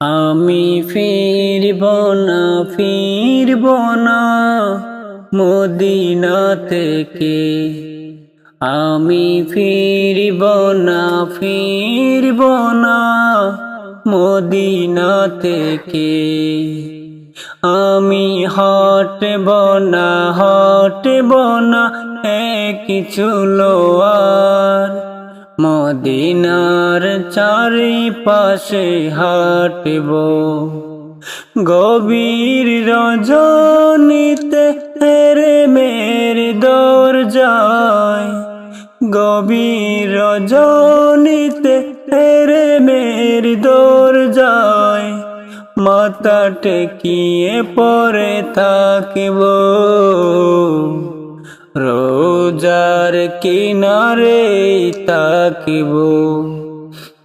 আমি ফিরব না ফিরব না মদিনা থেকে। আমি ফিরব না ফিরব না মদিনা থেকে। আমি হটব না হটব না কিছু লোয়ার মদিনার চারিপাশে হাঁটব। গভীর রজনীতে হেরে মেরে দৌড় যায় গভীর রজনীতে হেরে মেরে দৌড় যায় মাথা টেকিয়ে পরে থাকিব। রোজার কিনারে তাকিব।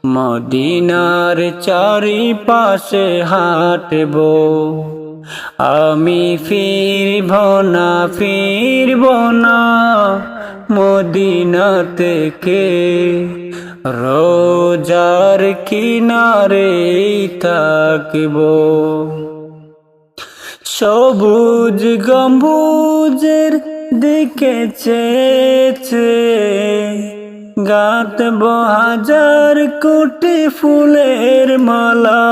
মদিনার চারিপাশে হাঁটব। আমি ফিরব না ফিরব না মদিনা থেকে। রোজার কিনারে থাকিব সবুজ গম্বুজের দিকে চেয়েছে। গাত হাজার কোটি ফুলের মালা।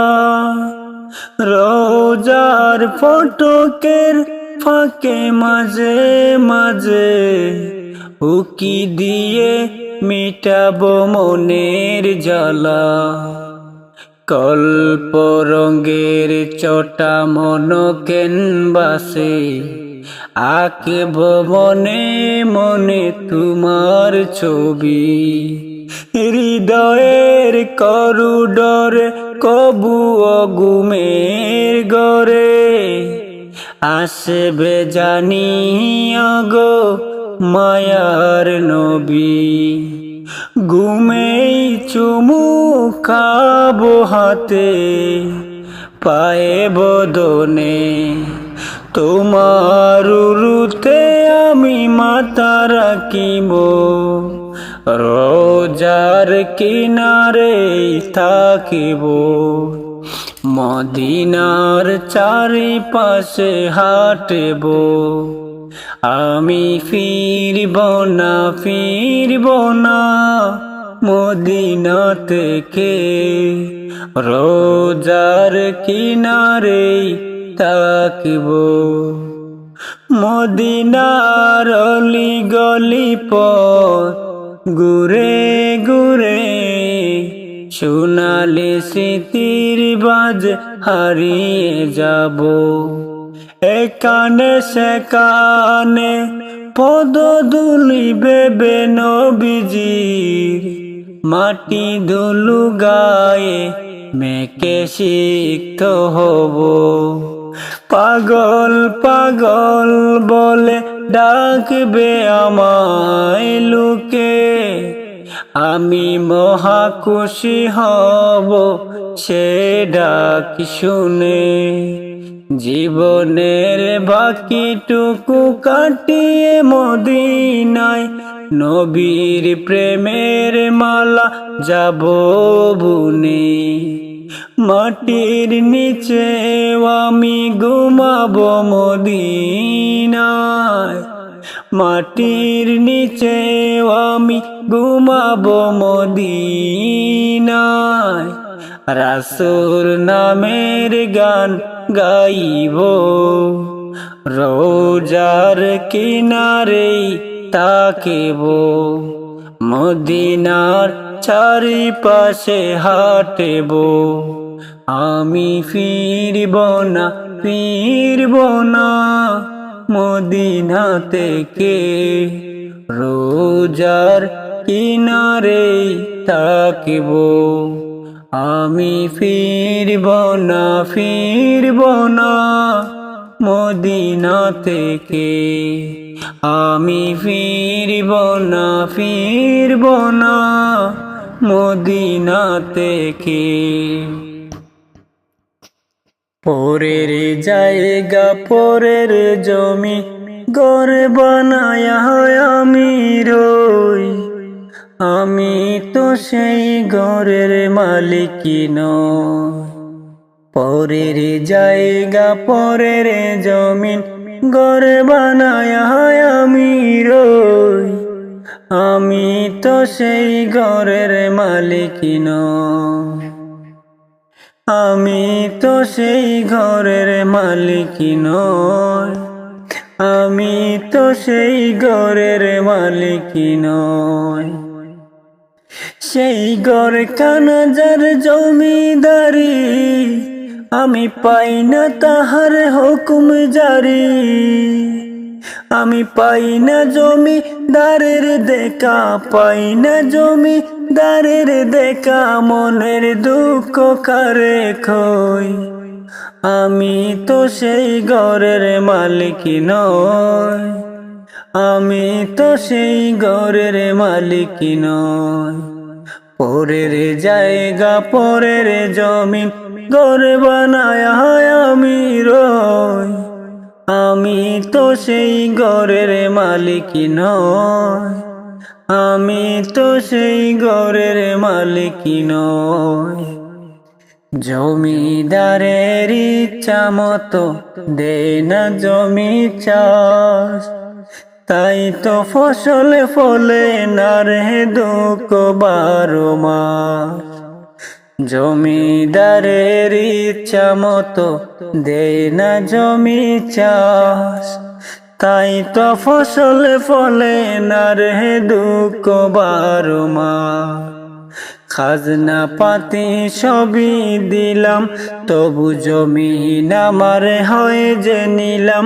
রোজার ফটকের ফাঁকে মাঝে মাঝে উকি দিয়ে মিটাবো মনের জ্বালা। কল্প রঙের চটা মন বাসে। আঁকব মনে মনে তোমার ছবি। হৃদয়ের করু ডরে কবু অগুমের গরে আসবে জানি গো মায়ার নবী। ঘুমেই চুমু খাব হাতে, পায়ে বদনে। তোমার উরুতে আমি মাতা রাখিব, রোজার কিনারে থাকিব। মদিনার চারিপাশে হাঁটব আমি ফিরব না ফিরব না মদিনা থেকে রোজার কিনারে তাকিব মদিনার অলি গলি পথ ঘুরে ঘুরে সোনালি স্মৃতির বাজ হারিয়ে যাব। এখানে সেখানে পদ দুলি বেবে নবীজির মাটি দুলু গায়ে মেকে শিক্ত হব। পাগল পাগল বলে ডাকবে আমায় লুকে। আমি মহা খুশি হব, সে ডাক শুনে। জীবনের বাকিটুকু কাটিয়ে মদিনায় নবীর প্রেমের মালা যাব বুনে। মাটির নিচে আমি ঘুমাবো মদিনায়। মাটির নিচে আমি ঘুমাবো মদিনায়। রাসুর নামের গান গাইব। রোজার কিনারে তাকেব। মদিনার চারিপাশে হাঁটব। আমি ফিরব না ফিরব না মদিনা থেকে। রোজার কিনারে থাকিব। আমি ফিরব না ফিরব না মদিনা থেকে। আমি ফিরব না ফিরব না মদিনা থেকে। পরের জায়গা, পরের জমি, ঘর বানায় আমি রই। আমি তো সেই ঘরের মালিক নই। পরের জায়গা, পরের জমিন, ঘর বানায় আমি রই। আমি তো সেই ঘরের মালিক নই। আমি তো সেই ঘরের মালিক নই। আমি তো সেই ঘরের মালিক নই। সেই ঘর কানাজার জমিদারি আমি পাই না তাহার হুকুম জারি। আমি পাই না জমি দারের দেখা, পাই না জমি দারের দেখা, মনের দুঃখ কারে খই। আমি তো সেই ঘরের মালিক নয় আমি তো সেই ঘরের মালিক নই। পরের জায়গা, পরের জমিন ঘর বানায় আমি রই। আমি তো সেই ঘরের মালিক নই। আমি তো সেই ঘরের মালিক নই। জমিদারের ইচ্ছা মতো দে না জমি চাষ। তাই তো ফসল ফলে না রে দুঃখ বারো জমিদারের ইচ্ছা মতো দেয় না জমি চাষ। তাই তো ফসল ফলে না রে দুঃখ বারো মাস। খাজনা পাতি সবই দিলাম, তবু জমিন আমার হয়ে যে নিলাম।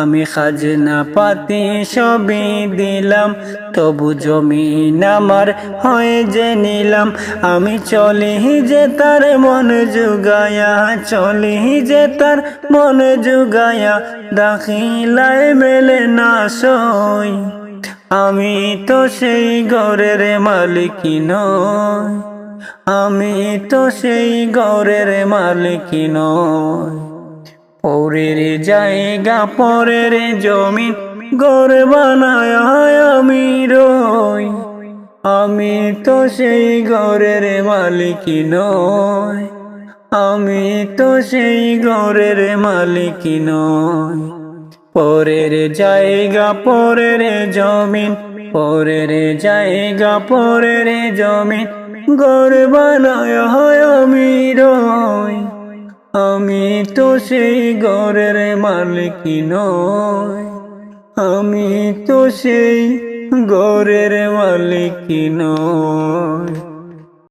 আমি খাজনা পাতি সবই দিলাম, তবু জমিন আমার হয়ে যে নিলাম। আমি চলি যে তার মন জুগায়া, চলি যে তার মন জুগায়া, দাখিলায় মেলে না সই। আমি তো সেই ঘরের মালিক আমি তো সেই ঘরের মালিক পরের জায়গা, পরের জমিন ঘর বানায় আমি রই। আমি তো সেই ঘরের মালিক আমি তো সেই ঘরের মালিক নই। পরের জায়গা, পরের জমিন, পরের জায়গা, পরের জমিন। ঘর বানায় আমি রই, আমি তো সেই ঘরের মালিক নই। আমি তো সেই ঘরের মালিক নই।